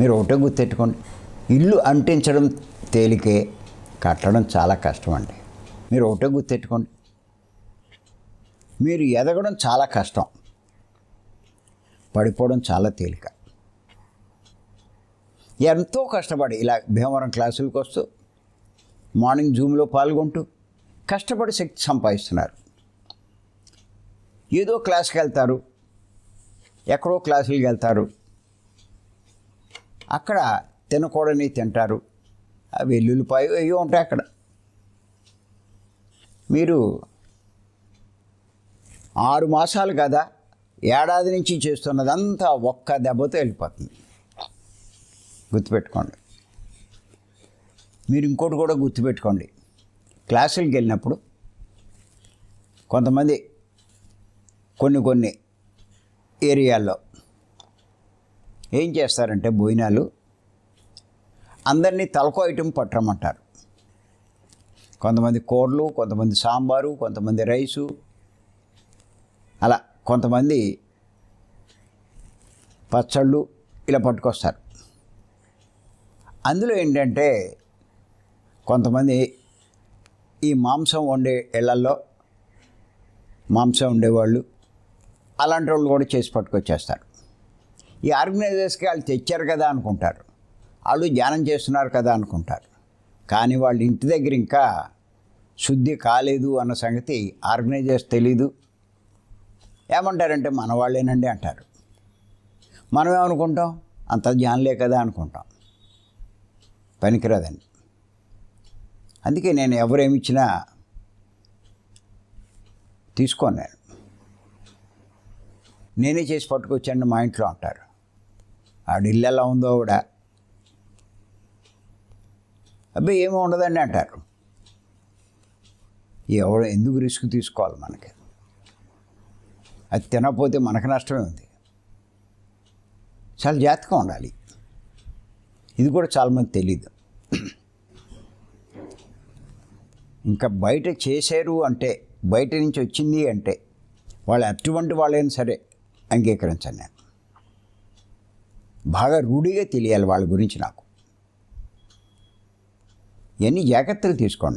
మీరు ఒకటే గుర్తెట్టుకోండి. ఇల్లు అంటించడం తేలికే కట్టడం చాలా కష్టం అండి మీరు ఒకటే గుర్తెట్టుకోండి. మీరు ఎదగడం చాలా కష్టం. పడిపోవడం చాలా తేలిక. ఎంతో కష్టపడి ఇలా భీమవరం క్లాసులకు వస్తూ మార్నింగ్ జూమ్లో పాల్గొంటూ కష్టపడి శక్తి సంపాదిస్తున్నారు. ఏదో క్లాస్కి వెళ్తారు ఎక్కడో క్లాసులకు వెళ్తారు అక్కడ తినకూడని తింటారు. వెల్లుల్లిపాయ అయ్యో ఉంటాయి అక్కడ. మీరు ఆరు మాసాలు కదా ఏడాది నుంచి చేస్తున్నదంతా ఒక్క దెబ్బతో వెళ్ళిపోతుంది. గుర్తుపెట్టుకోండి. మీరు ఇంకోటి కూడా గుర్తుపెట్టుకోండి. క్లాసులకు వెళ్ళినప్పుడు కొంతమంది కొన్ని కొన్ని ఏరియాల్లో ఏం చేస్తారంటే భోజనాలు? అందరినీ తలకో ఐటెం పట్టమంటారు. కొంతమంది కూరలు కొంతమంది సాంబారు కొంతమంది రైసు అలా కొంతమంది పచ్చళ్ళు ఇలా పట్టుకొస్తారు. అందులో ఏంటంటే కొంతమంది ఈ మాంసం వండే ఇళ్ళల్లో మాంసం ఉండేవాళ్ళు అలాంటి వాళ్ళు కూడా చేసి పట్టుకొచ్చేస్తారు. ఈ ఆర్గనైజర్స్కి వాళ్ళు తెచ్చారు కదా అనుకుంటారు. వాళ్ళు ధ్యానం చేస్తున్నారు కదా అనుకుంటారు. కానీ వాళ్ళ ఇంటి దగ్గర ఇంకా శుద్ధి కాలేదు అన్న సంగతి ఆర్గనైజర్స్ తెలీదు. ఏమంటారంటే మన వాళ్ళేనండి అంటారు. మనం ఏమనుకుంటాం? అంత జ్ఞానలే కదా అనుకుంటాం. పనికిరాదండి. అందుకే నేను ఎవరేమిచ్చినా తీసుకోను నేను. నేనే చేసి పట్టుకొచ్చాను మా ఇంట్లో అంటారు. ఆడ ఇల్లు ఎలా ఉందో కూడా అబ్బాయి ఏమీ ఉండదండి అంటారు. ఎవడ ఎందుకు రిస్క్ తీసుకోవాలి మనకి? అది తినకపోతే మనకు నష్టమే ఉంది. చాలా జాగ్రత్తగా ఉండాలి. ఇది కూడా చాలామంది తెలీదు. ఇంకా బయట చేశారు అంటే బయట నుంచి వచ్చింది అంటే వాళ్ళు అటువంటి వాళ్ళైనా సరే అంగీకరించాను నేను బాగా రూఢిగా తెలియాలి వాళ్ళ గురించి నాకు. ఇవన్నీ జాగ్రత్తలు తీసుకోండి.